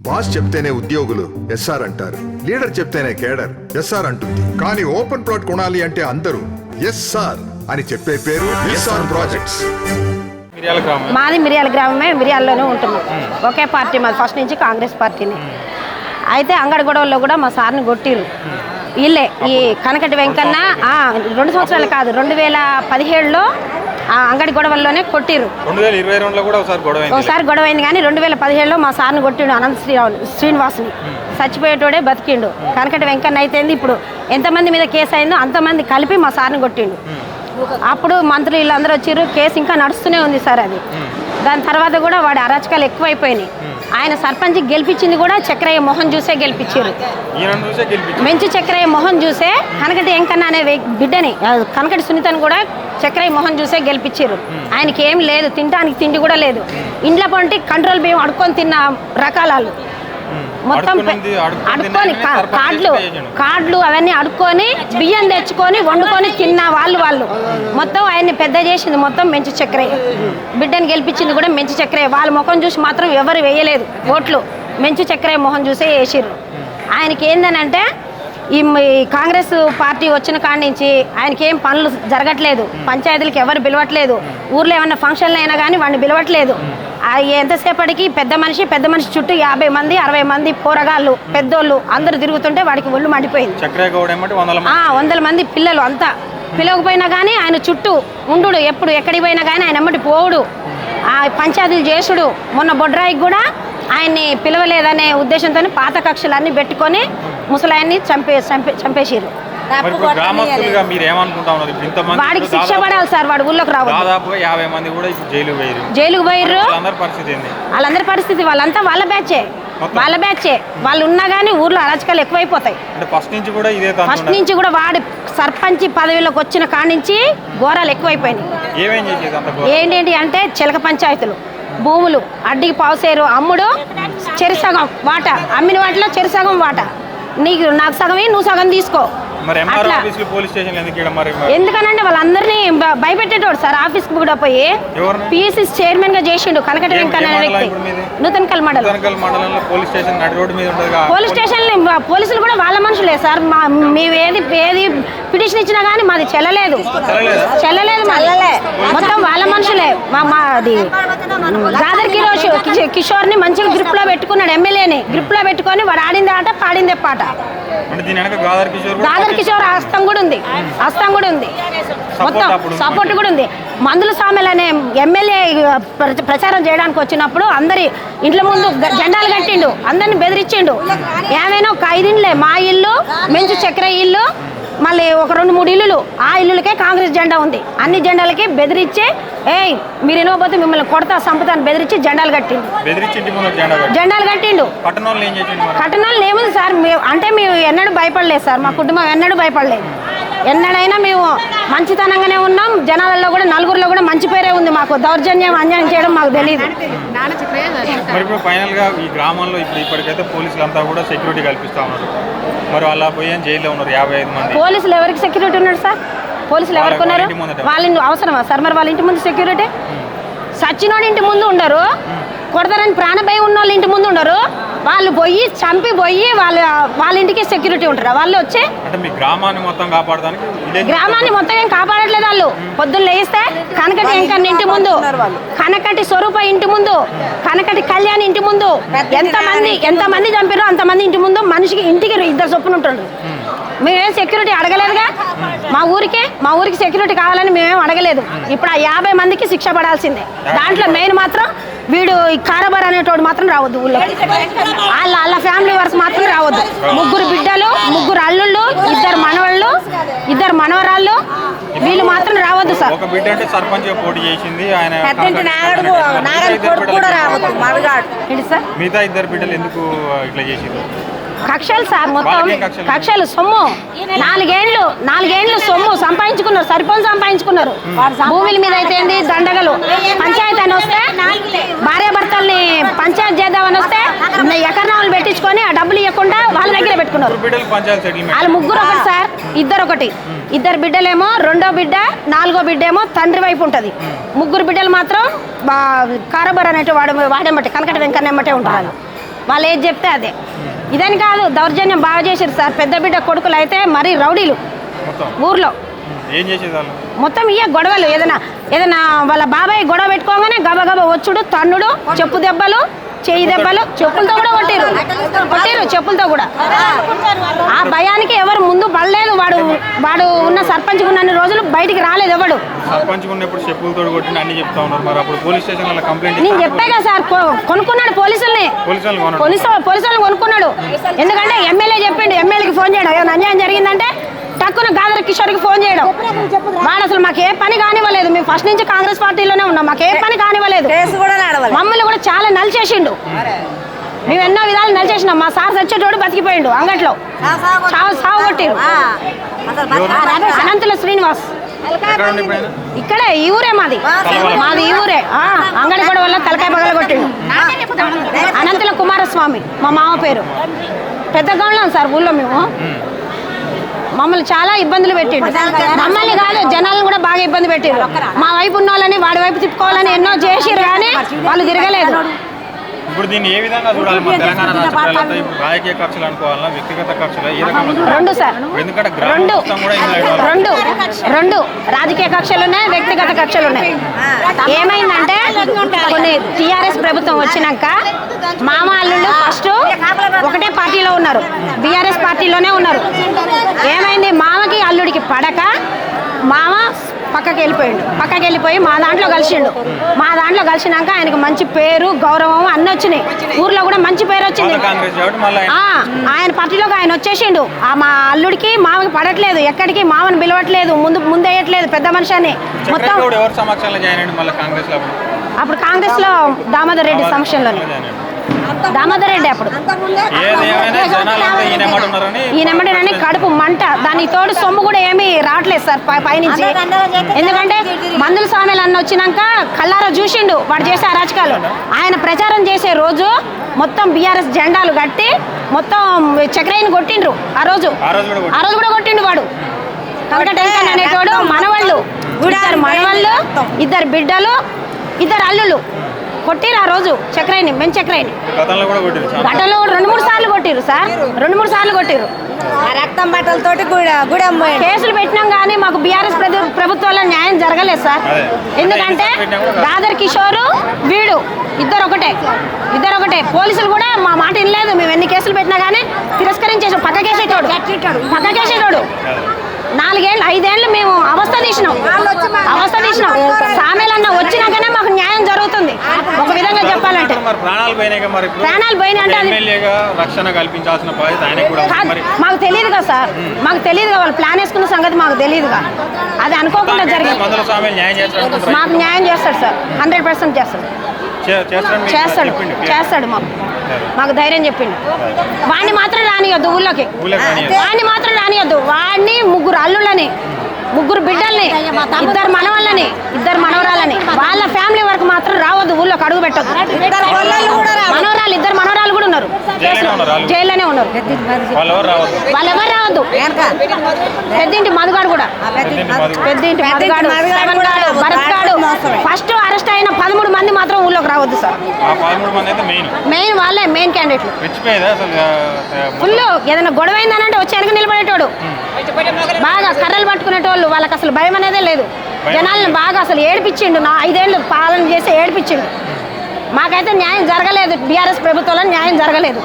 Boss చెప్తేనే ఉద్యోగులు SR అంటారు. లీడర్ చెప్తేనే కేడర్ ఎస్ఆర్ అంటుంది. కానీ ఓపెన్ ప్లాట్ కొనాలి అంటే అందరూ ఎస్ సార్ అని చెప్పే పేరు ఎస్ఆర్ ప్రాజెక్ట్స్. మిరియాల గ్రామం. మాది మిరియాల గ్రామమే మిరియాల్లోనే ఉంటున్నాం. ఒకే పార్టీ మాది ఫస్ట్ నుంచి కాంగ్రెస్ పార్టీని. అయితే అంగడి గొడవల్లో కూడా మా సార్ని కొట్టిరు వీళ్ళే ఈ కనకటి వెంకన్న ఆ, రెండు సంవత్సరాలు కాదు రెండు వేల పదిహేడులో ఆ అంగడి గొడవల్లోనే కొట్టిరు రెండు వేల ఇరవై రెండులో కూడా ఒకసారి గొడవ అయింది. ఒకసారి గొడవ అయింది కానీ రెండు వేల పదిహేడులో మా సార్ని కొట్టిండు అనంత శ్రీరావు శ్రీనివాసుని. చచ్చిపోయేటోడే బతికిండు. కనకటి వెంకన్న అయితే ఇప్పుడు ఎంతమంది మీద కేసు అయిందో అంతమంది కలిపి మా సార్ని కొట్టిండు. అప్పుడు మంత్రులు వీళ్ళందరూ వచ్చారు. కేసు ఇంకా నడుస్తూనే ఉంది సార్ అది. దాని తర్వాత కూడా వాడి అరాచకాలు ఎక్కువైపోయినాయి. ఆయన సర్పంచ్ గెలిపించింది కూడా చక్రయ్య మోహన్ చూసే గెలిపించారు. మెంచు చక్రయ్య మోహన్ చూసే కనకటి వెంకన్న అనే బిడ్డని కనకటి సునీతను కూడా చక్రయ్య మోహన్ చూసే గెలిపించారు. ఆయనకి ఏం లేదు తినడానికి తిండి కూడా లేదు. ఇంట్లో పంటి కంట్రోల్ బియ్యం అడుక్కొని తిన్న రకాలాలు. మొత్తం అడుక్కుని కార్డులు. కార్డులు అవన్నీ అడుక్కొని బియ్యం తెచ్చుకొని వండుకొని తిన్న వాళ్ళు వాళ్ళు. మొత్తం ఆయన్ని పెద్ద చేసింది మొత్తం మెంచి చక్రయ్య బిడ్డని గెలిపించింది కూడా మెంచి చక్రయ్య వాళ్ళ ముఖం చూసి మాత్రం ఎవరు వేయలేదు. ఓట్లు. మెంచు చక్రయ్య మొహం చూసే వేసిర్రు. ఆయనకి ఏందనంటే ఈ కాంగ్రెస్ పార్టీ వచ్చిన కాడి నుంచి ఆయనకి ఏం పనులు జరగట్లేదు. పంచాయతీలకు ఎవరు పిలవట్లేదు. ఊర్లో ఏమన్నా ఫంక్షన్లు అయినా కానీ వాడిని పిలవట్లేదు. ఎంతసేపటికి పెద్ద మనిషి పెద్ద మనిషి చుట్టూ యాభై మంది అరవై మంది పోరగాళ్ళు పెద్దోళ్ళు అందరూ తిరుగుతుంటే వాడికి ఒళ్ళు మండిపోయింది. వందల మంది. పిల్లలు అంతా. పిలవకపోయినా కానీ ఆయన చుట్టూ ఉండు ఎప్పుడు ఎక్కడికి పోయినా కానీ ఆయన ఎమ్మటి పోవుడు. ఆ పంచాయతీలు చేసుడు. మొన్న బొడ్రాయికి కూడా ఆయన్ని పిలవలేదనే ఉద్దేశంతో పాత కక్షలన్నీ పెట్టుకొని ముసలాయన్ని చంపే చంపే ఇప్పుడు గ్రామస్తులుగా మీరు ఏమనుకుంటా ఉన్నారు? ఇప్పుడు ఇంతమంది వాడికి శిక్ష పడాలి సార్ వాడు ఊళ్ళోకి రావద్దు. దాదాపుగా యాభై మంది కూడా ఇప్పుడు జైలు పోయారు జైలుకు పోయిర్రు? వాళ్ళందరి పరిస్థితి ఏంది? వాళ్ళందరి పరిస్థితి వాళ్ళంతా వాళ్ళ బ్యాచే. వాళ్ళ బ్యాచే. వాళ్ళు ఉన్నా కానీ ఊర్లో అరాచకాలు ఎక్కువైపోతాయి. ఫస్ట్ నుంచి కూడా ఇదే ఫస్ట్. నుంచి కూడా వాడి సర్పంచ్ పదవిలోకి వచ్చిన కాడి నుంచి ఘోరాలు ఎక్కువైపోయినాయి? ఏంటేంటి అంటే చిలక పంచాయతీలు భూములు అడ్డికి పావుసేరు అమ్ముడు చెరిసగం వాట. అమ్మిన వాటిలో చెరిసగం వాట. నీకు నాకు సగమే నువ్వు సగం తీసుకో. ఎందుకనంటే వాళ్ళందరినీ భయపెట్టేటోడు సార్ ఆఫీస్కి కూడా పోయి? పిఎస్సి చైర్మన్గా చేసిండు కనకట వెంకన్న వ్యక్తి. మీది? మండలం. ఉత్తరకల్ మండలంలో పోలీస్ స్టేషన్ నడి రోడ్డు మీద ఉంటుంది పోలీస్ స్టేషన్ పోలీసులు కూడా వాళ్ళ మనుషులే సార్. మా మేము ఏది ఏది పిటిషన్ ఇచ్చినా కానీ మాది చెల్లలేదు. చెల్లలేదా? చెల్లలేదు మాది. మొత్తం వాళ్ళ మనుషులే. మా మా అది గాదర్ కిరోష్ కిషోర్- కిషోర్ని మంచిగా గ్రిప్లో పెట్టుకున్నాడు ఎమ్మెల్యేని గ్రిప్లో పెట్టుకొని వాడు ఆడిందే ఆట పాడిందే పాట. గాదర్ కిషోర్ హస్తం కూడా ఉంది. హస్తం కూడా ఉంది. మొత్తం. సపోర్ట్ కూడా ఉంది. మందుల సామెలు అనే ఎమ్మెల్యే ప్ర- ప్రచారం చేయడానికి వచ్చినప్పుడు అందరి ఇంట్ల ముందు జెండాలు కట్టిండు. అందరిని బెదిరించిండు. ఏమైనా ఇండ్లే మా ఇల్లు మెంచు చక్ర ఇల్లు మళ్ళీ ఒక రెండు మూడు ఇల్లులు ఆ ఇల్లులకే కాంగ్రెస్ జెండా ఉంది. అన్ని జెండాలకి బెదిరించి ఏయ్ మీరు ఇనవపోతే మిమ్మల్ని కొడతా సంపుతాను బెదిరించి జెండాలు కట్టిండు. జెండాలు కట్టిండు. ఏం కట్టణాలు ఏముంది సార్ అంటే మేము ఎన్నడూ భయపడలేదు సార్ మా కుటుంబం ఎన్నడూ భయపడలేదు. ఎన్నడైనా మేము మంచితనంగానే ఉన్నాం జనాలలో మంచి పేరే ఉంది మాకు. దౌర్జన్యం అన్యాయం చేయడం మాకు తెలియదు మరి ఇప్పుడు ఫైనల్గా ఈ గ్రామంలో ఇప్పుడు ఇప్పటికైతే పోలీసులు అంతా కూడా సెక్యూరిటీ కల్పిస్తా ఉన్నారు. మరి వాళ్ళ పోయి జైల్లో ఉన్నారు యాభై ఐదు మంది? పోలీసులు ఎవరికి సెక్యూరిటీ ఉన్నాడు సార్? పోలీసులు ఎవరికి ఉన్నారు. వాళ్ళ ఇంటి అవసరమా? సార్ మరి వాళ్ళ ఇంటి ముందు సెక్యూరిటీ సచ్చినోడి ఇంటి ముందు ఉండరు. కొడతారని ప్రాణభయం ఉన్న వాళ్ళ ఇంటి ముందు ఉండరు. వాళ్ళు పోయి చంపి పోయి వాళ్ళ వాళ్ళ ఇంటికి సెక్యూరిటీ ఉంటారు. వాళ్ళు వచ్చి అంటే మీ గ్రామాన్ని మొత్తం కాపాడడానికి గ్రామాన్ని మొత్తం ఏం కాపాడట్లేదు వాళ్ళు. పొద్దున్న లేస్తే కనకటి వెంకన్న ఇంటి ముందు కనకటి స్వరూప ఇంటి ముందు కనకటి కళ్యాణ్ ఇంటి ముందు ఎంత మంది ఎంత మంది చంపారో అంతమంది ఇంటి ముందు మనిషికి ఇంటికి ఇద్దరు చొప్పున ఉంటుండ్రు మేమేం. సెక్యూరిటీ అడగలేదుగా? మా ఊరికే మా ఊరికి సెక్యూరిటీ కావాలని మేమేం అడగలేదు. ఇప్పుడు ఆ యాభై మందికి శిక్ష పడాల్సిందే. దాంట్లో మెయిన్ మాత్రం వీడు ఈ కారబార్ అనేటోడు మాత్రం రావద్దు ఊళ్ళో. వాళ్ళ వాళ్ళ ఫ్యామిలీ వరకు మాత్రం రావద్దు. ముగ్గురు బిడ్డలు ముగ్గురు అల్లుళ్ళు ఇద్దరు మనవాళ్ళు ఇద్దరు మనవరాళ్ళు వీళ్ళు మాత్రం రావద్దు సార్. ఒక బిడ్డ అంటే సర్పంచ్ పోటీ చేసింది ఆయన పెద్దంటి నాగడు మిగతా నాగడి కూడా బిడ్డలు రావద్దు మడగాడు ఏంటి సార్? మిగతా ఇద్దరు బిడ్డలు ఎందుకు ఇట్లా చేసిండ్రు? కక్షలు సార్ మొత్తం కక్షలు? సొమ్ము. నాలుగేండ్లు నాలుగేండ్లు సొమ్ము సంపాదించుకున్నారు సరిపోని సంపాదించుకున్నారు. భూముల మీద అయితే దండగలు. పంచాయతీ అని వస్తే భార్య భర్తల్ని పంచాయతీ చేద్దామని వస్తే ఎకరణాలు పెట్టించుకొని ఆ డబ్బులు ఇవ్వకుండా వాళ్ళ దగ్గర పెట్టుకున్నారు. వాళ్ళ ముగ్గురు ఒకటి సార్ ఇద్దరు ఒకటి. ఇద్దరు బిడ్డలేమో రెండో బిడ్డ నాలుగో బిడ్డ ఏమో తండ్రి వైపు ఉంటుంది. ముగ్గురు బిడ్డలు మాత్రం కారబర్ అనేటి వాడు వాడేమటే కనకట వెంకన్న ఎమ్మటే ఉంటారు. వాళ్ళు వాళ్ళు ఏది చెప్తే అదే. ఇదని కాదు దౌర్జన్యం బాగా చేశారు సార్. పెద్ద బిడ్డ కొడుకులు అయితే మరీ రౌడీలు ఊర్లో. ఏం చేసేది వాళ్ళు మొత్తం ఇయ్య గొడవలు ఏదైనా ఏదైనా వాళ్ళ బాబాయ్ గొడవ పెట్టుకోగానే గబ గబ వచ్చుడు తన్నుడు చెప్పు దెబ్బలు. చేయి దెబ్బలు చెప్పులతో కూడా కొట్టిరు. కొట్టిరు చెప్పులతో కూడా. ఆ భయానికి ఎవరు ముందు పడలేదు. వాడు వాడు ఉన్న సర్పంచ్ ఉన్నన్ని రోజులు బయటికి రాలేదు ఎవడు. సర్పంచ్ ఉన్నప్పుడు చెప్పులతో కొట్టిన అన్ని చెప్తా ఉన్నారు. మరి అప్పుడు పోలీస్ స్టేషన్ వాళ్ళ కంప్లైంట్ నేను చెప్పే కదా సార్ కొ- కొనుక్కున్నాడు పోలీసుల్ని. పోలీసు పోలీసులను కొనుక్కున్నాడు. ఎందుకంటే ఎమ్మెల్యే చెప్పిండు ఎమ్మెల్యేకి ఫోన్ చేయడం. ఏమైనా అన్యాయం జరిగిందంటే టక్కున గాదర కిషోర్కి ఫోన్ చేయడం. వాడు అసలు మాకు ఏ పని కానివ్వలేదు. మేము ఫస్ట్ నుంచి కాంగ్రెస్ పార్టీలోనే ఉన్నాం. మాకు ఏ పని కానివ్వలేదు. మమ్మల్ని కూడా చాలా నలిచేసిండు. మేము ఎన్నో విధాలు నలిచేసినాం. మా సార్ చచ్చేటోడు బతికిపోయిండు అంగట్లో. సాగు సాగు కొట్టిరు అనంతుల శ్రీనివాస్? ఇక్కడే ఈ ఊరే మాది. మాది ఈ ఊరే. అంగడి గొడవ వల్ల తలకాయ పగల కొట్టిండు. అనంతుల కుమారస్వామి మా మామ పేరు. పెద్ద గౌండ్లం సార్ ఊళ్ళో మేము. మమ్మల్ని చాలా ఇబ్బందులు పెట్టిండు. మమ్మల్ని కాదు జనాలను కూడా బాగా ఇబ్బంది పెట్టిండు మా వైపు ఉన్న వాళ్ళని వాడి వైపు తిప్పుకోవాలని ఎన్నో చేసిరు కానీ వాళ్ళు తిరగలేదు. ఇప్పుడు దీన్ని ఏ విధంగా చూడాలి? మన తెలంగాణ రాష్ట్ర ప్రజలంతా ఇప్పుడు రాజకీయ కక్షలు అనుకోవాలా వ్యక్తిగత కక్షలు ఏ రకంగా చూడాలి? రెండు సార్. ఎందుకంటే. రెండు. రెండు. రాజకీయ కక్షలు ఉన్నాయి వ్యక్తిగత కక్షలు ఉన్నాయి. ఏమైందంటే కొన్ని టీఆర్ఎస్ ప్రభుత్వం వచ్చినాక మామ అల్లుళ్ళు ఫస్ట్ ఒకటే పార్టీలో ఉన్నారు. బీఆర్ఎస్ పార్టీలోనే ఉన్నారు. ఏమైంది? మామకి అల్లుడికి పడక మామ పక్కకి వెళ్ళిపోయిండు. పక్కకి వెళ్ళిపోయి మా దాంట్లో కలిసిండు. మా దాంట్లో కలిసినాక ఆయనకు మంచి పేరు గౌరవం అన్నీ వచ్చినాయి. ఊర్లో కూడా మంచి పేరు వచ్చింది. ఆయన- పార్టీలోకి ఆయన వచ్చేసిండు. ఆ మా అల్లుడికి మామకి పడట్లేదు. ఎక్కడికి మామని పిలవట్లేదు. ముందు ముందేయట్లేదు. పెద్ద మనిషి అని మొత్తం అప్పుడు? కాంగ్రెస్లో దామోదర్ రెడ్డి సమక్షంలోనే. దామోదర్ రెడ్డి అప్పుడు. ఏది ఏమైనా జనాలు అంతా ఈయన మాట ఉన్నారని ఈయనమ్మటేనని కడుపు మంట. దానికి తోడు సొమ్ము కూడా ఏమీ రావట్లేదు సార్ పై- పైనుంచి. ఎందుకంటే మందుల స్వామిలు అన్న వచ్చినాక కల్లారా చూసిండు వాడు చేసే అరాచకాలు. ఆయన ప్రచారం చేసే రోజు మొత్తం బీఆర్ఎస్ జెండాలు కట్టి మొత్తం చక్రయ్యని కొట్టిండ్రు ఆ రోజు. ఆ రోజు కూడా కొట్టిండు. వాడు. అనేటోడు మనవాళ్ళు ఇద్దరు మనవాళ్ళు ఇద్దరు బిడ్డలు ఇద్దరు అల్లుళ్ళు. కొట్టిరు ఆ రోజు చక్రయ్యని మెన్ చక్రయ్యని. గతంలో కూడా కూడా రెండు మూడు సార్లు కొట్టిరు సార్. రెండు మూడు సార్లు కొట్టిరు. ఆ రక్తం బట్టలతోటి గుడి అమ్మాయి కేసులు పెట్టినాం కానీ మాకు బీఆర్ఎస్ ప్రభుత్వంలో న్యాయం జరగలేదు సార్. ఎందుకంటే కూడా. దాదర్ కిషోరు వీడు ఇద్దరు ఒకటే. ఇద్దరు ఒకటే. పోలీసులు కూడా మా మాట వినలేదు. మేము ఎన్ని కేసులు పెట్టినా కానీ తిరస్కరించేసాం. పక్కకేసేటోడు పక్కకేసేటోడు నాలుగేళ్ళు ఐదేళ్ళు మేము అవస్థ తీసినాం. అవస్థ తీసినాం సామెలన్న వచ్చినాకనే మాకు న్యాయం జరుగుతుంది ఒక విధంగా చెప్పాలంటే మరి ప్రాణాలు పోయినాయి మరి ప్రాణాలు అంటే ఎమ్మెల్యేగా రక్షణ కల్పించాల్సిన బాధ్యత కూడా మరి మాకు తెలియదు కదా సార్. మాకు తెలియదు వాళ్ళు ప్లాన్ వేసుకున్న సంగతి మాకు తెలియదుగా అది అనుకోకుండా జరిగింది మందుల స్వామి న్యాయం చేస్తాడు మాకు న్యాయం చేస్తాడు సార్. హండ్రెడ్ పర్సెంట్ చేస్తాడు. చేస్తాడు చేస్తాడు. మాకు. మాకు ధైర్యం చెప్పిండు. వాడిని మాత్రం రానియొద్దు ఊళ్ళోకి. వాడిని మాత్రం రానియొద్దు. వాడిని ముగ్గురు అల్లుళ్ళని ముగ్గురు బిడ్డల్ని ఇద్దరు మనవాళ్ళని ఇద్దరు మనవరాలని వాళ్ళ ఫ్యామిలీ వరకు మాత్రం రావద్దు ఊళ్ళోకి అడుగు పెట్టద్దు మనవరాలు ఇద్దరు మనవరాలు కూడా ఉన్నారు జైల్లోనే ఉన్నారు వాళ్ళు. జైల్లోనే ఉన్నారు. వాళ్ళు ఎవరు రావద్దు? పెద్దింటి మధుగాడు కూడా. పెద్దింటి మధు. పెద్దింటి పెద్దింటి మధుగాడు. ఫస్ట్ అరెస్ట్ అయిన పదమూడు మంది మాత్రం ఊళ్ళోకి రావద్దు సార్. ఆ పదమూడు మంది అయితే మెయిన్. మెయిన్ వాళ్ళే మెయిన్ క్యాండిడేట్లు ఫుల్ ఏదైనా గొడవ అయిందనంటే వచ్చి వెనక నిలబడేటోడు. బాగా కర్రలు పట్టుకునేటోళ్ళు వాళ్ళకి అసలు భయం అనేదే లేదు. జనాలను బాగా అసలు ఏడిపించిండు. నా ఐదేళ్ళు పాలన చేసి ఏడిపించిండు. మాకైతే న్యాయం జరగలేదు బీఆర్ఎస్ ప్రభుత్వంలో న్యాయం జరగలేదు.